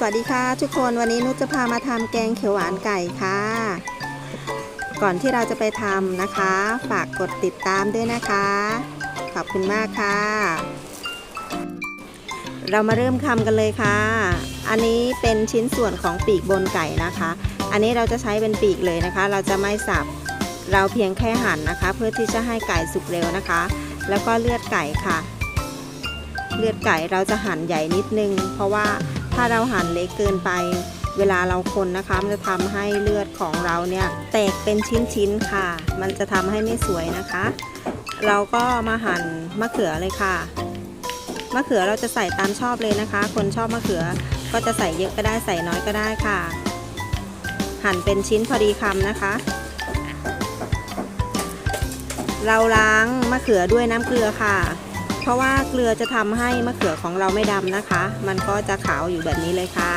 สวัสดีค่ะทุกคนวันนี้นุชจะพามาทำแกงเขียวหวานไก่ค่ะ ก่อนที่เราจะไปทำนะคะ ฝากกดติดตามด้วยนะคะ ขอบคุณมากค่ะ เรามาเริ่มทำกันเลยค่ะ อันนี้เป็นชิ้นส่วนของปีกบนไก่นะคะ อันนี้เราจะใช้เป็นปีกเลยนะคะ เราจะไม่สับเราเพียงแค่หั่นนะคะ เพื่อที่จะให้ไก่สุกเร็วนะคะ แล้วก็เลือดไก่ค่ะ เลือดไก่เราจะหั่นใหญ่นิดนึง เพราะว่า ถ้าเราหั่นเล็กเกินไป เวลาเราคนนะคะ มันจะทำให้เลือดของเราเนี่ยแตกเป็นชิ้นๆค่ะ มันจะทำให้ไม่สวยนะคะ เราก็มาหั่นมะเขือเลยค่ะ มะเขือเราจะใส่ตามชอบเลยนะคะ คนชอบมะเขือก็จะใส่เยอะก็ได้ใส่น้อยก็ได้ค่ะ หั่นเป็นชิ้นพอดีคำนะคะ เราล้างมะเขือด้วยน้ำเกลือค่ะ ราะว่าเกลือจะทำให้มะเขือของเราไม่ดำนะคะ มันก็จะขาวอยู่แบบนี้เลยค่ะ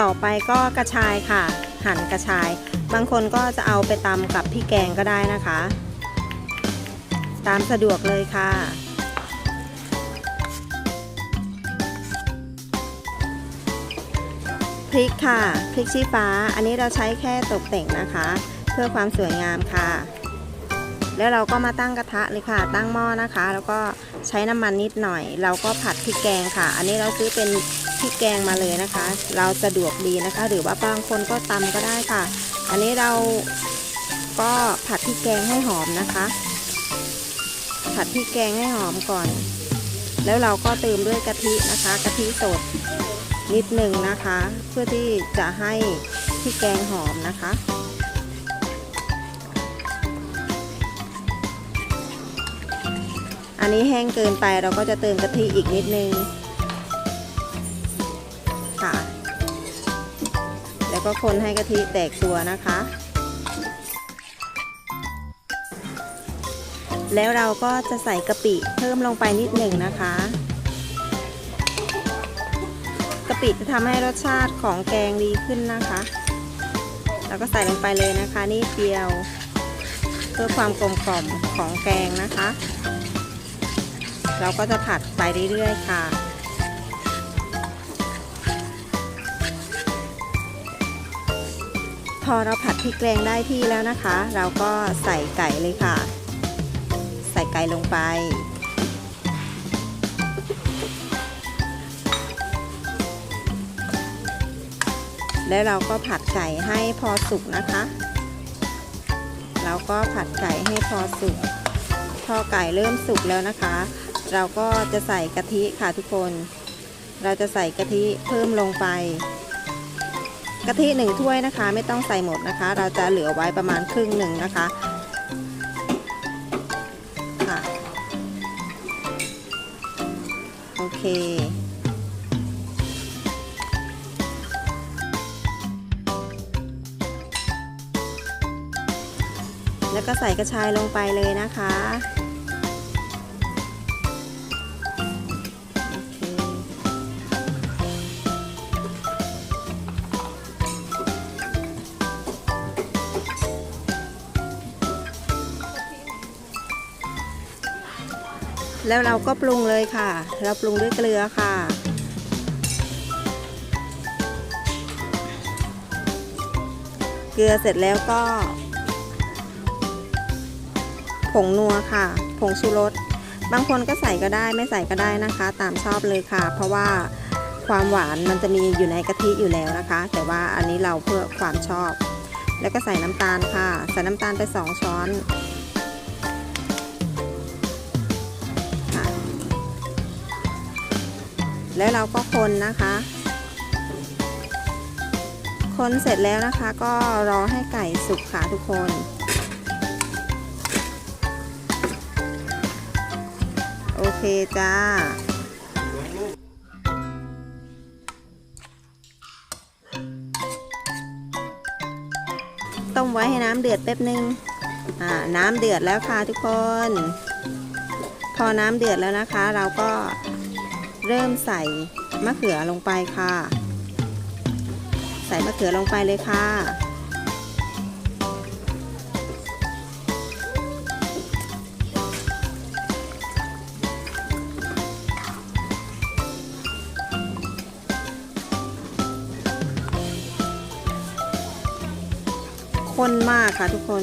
ต่อไปก็กระชายค่ะ หั่นกระชาย บางคนก็จะเอาไปตำกับพี่แกงก็ได้นะคะ ตามสะดวกเลยค่ะ พริกค่ะ พริกชี้ฟ้า อันนี้เราใช้แค่ตกแต่งนะคะ พื่อความสวยงามค่ะ แล้วเราก็มาตั้งกระทะเลยค่ะ ตั้งหม้อนะคะ แล้วก็ใช้น้ำมันนิดหน่อย เราก็ผัดพริกแกงค่ะ อันนี้เราซื้อเป็นพริกแกงมาเลยนะคะ เราสะดวกดีนะคะ หรือว่าบางคนก็ตำก็ได้ค่ะ อันนี้เราก็ผัดพริกแกงให้หอมนะคะ ผัดพริกแกงให้หอมก่อน แล้วเราก็เติมด้วยกะทินะคะกะทิสดนิดหนึ่งนะคะ เพื่อที่จะให้พริกแกงหอมนะคะ นนี้แห้งเกินไปเราก็จะเติมกะทิอีกนิดนึงค่ะ แล้วก็คนให้กะทิแตกตัวนะคะ แล้วเราก็จะใส่กะปิเพิ่มลงไปนิดหนึ่งนะคะกะปิจะทำให้รสชาติของแกงดีขึ้นนะคะ แล้วก็ใส่ลงไปเลยนะคะ นี่เดียว เพื่อความกลมกล่อมของแกงนะคะ เราก็จะผัดไปเรื่อยๆค่ะ พอเราผัดพริกแกงได้ที่แล้วนะคะ เราก็ใส่ไก่เลยค่ะ ใส่ไก่ลงไปแล้วเราก็ผัดไก่ให้พอสุกนะคะ เราก็ผัดไก่ให้พอสุก พอไก่เริ่มสุกแล้วนะคะ เราก็จะใส่กะทิค่ะทุกคน เราจะใส่กะทิเพิ่มลงไป กะทิหนึ่งถ้วยนะคะ ไม่ต้องใส่หมดนะคะ เราจะเหลือไว้ประมาณครึ่งหนึ่งนะคะค่ะโอเคแล้วก็ใส่กระชายลงไปเลยนะคะ แล้วเราก็ปรุงเลยค่ะ เราปรุงด้วยเกลือค่ะ เกลือเสร็จแล้วก็ ผงนัวค่ะ ผงชูรส บางคนก็ใส่ก็ได้ไม่ใส่ก็ได้นะคะ ตามชอบเลยค่ะ เพราะว่าความหวานมันจะมีอยู่ในกะทิอยู่แล้วนะคะ แต่ว่าอันนี้เราเพื่อความชอบ แล้วก็ใส่น้ำตาลค่ะ ใส่น้ำตาลไป 2 ช้อน แล้วเราก็คนนะคะ คนเสร็จแล้วนะคะก็รอให้ไก่สุกค่ะทุกคนโอเคจ้า ต้มไว้ให้น้ำเดือดแป๊บนึง อ่า น้ำเดือดแล้วค่ะทุกคน พอน้ำเดือดแล้วนะคะ เราก็ เริ่มใส่มะเขือลงไปค่ะ ใส่มะเขือลงไปเลยค่ะข้นมากค่ะทุกคน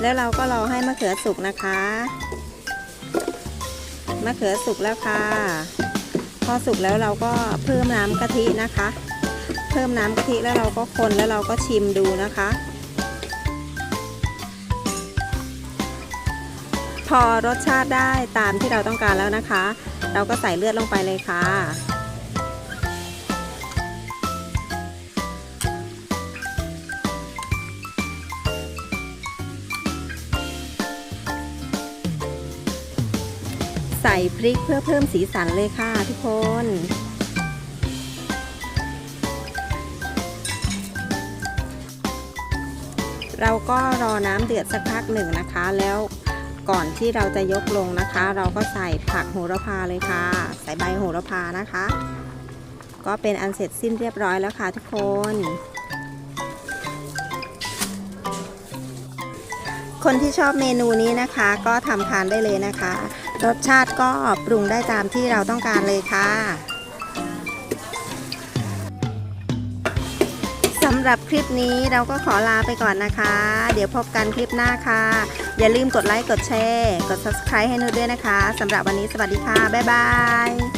แล้วเราก็รอให้มะเขือสุกนะคะ มะเขือสุกแล้วค่ะ พอสุกแล้วเราก็เพิ่มน้ำกะทินะคะ เพิ่มน้ำกะทิแล้วเราก็คนแล้วเราก็ชิมดูนะคะ พอรสชาติได้ตามที่เราต้องการแล้วนะคะ เราก็ใส่เลือดลงไปเลยค่ะ ใส่พริกเพื่อเพิ่มสีสันเลยค่ะทุกคน เราก็รอน้ำเดือดสักพักหนึ่งนะคะ แล้วก่อนที่เราจะยกลงนะคะ เราก็ใส่ผักโหระพาเลยค่ะ ใส่ใบโหระพานะคะ ก็เป็นอันเสร็จสิ้นเรียบร้อยแล้วค่ะทุกคนคนที่ชอบเมนูนี้นะคะ ก็ทำทานได้เลยนะคะ รสชาติก็ปรุงได้ตามที่เราต้องการเลยค่ะสำหรับคลิปนี้เราก็ขอลาไปก่อนนะคะ เดี๋ยวพบกันคลิปหน้าค่ะ อย่าลืมกดไลค์ กดแชร์ กด subscribe ให้นุชด้วยนะคะสำหรับวันนี้สวัสดีค่ะ บ๊ายบาย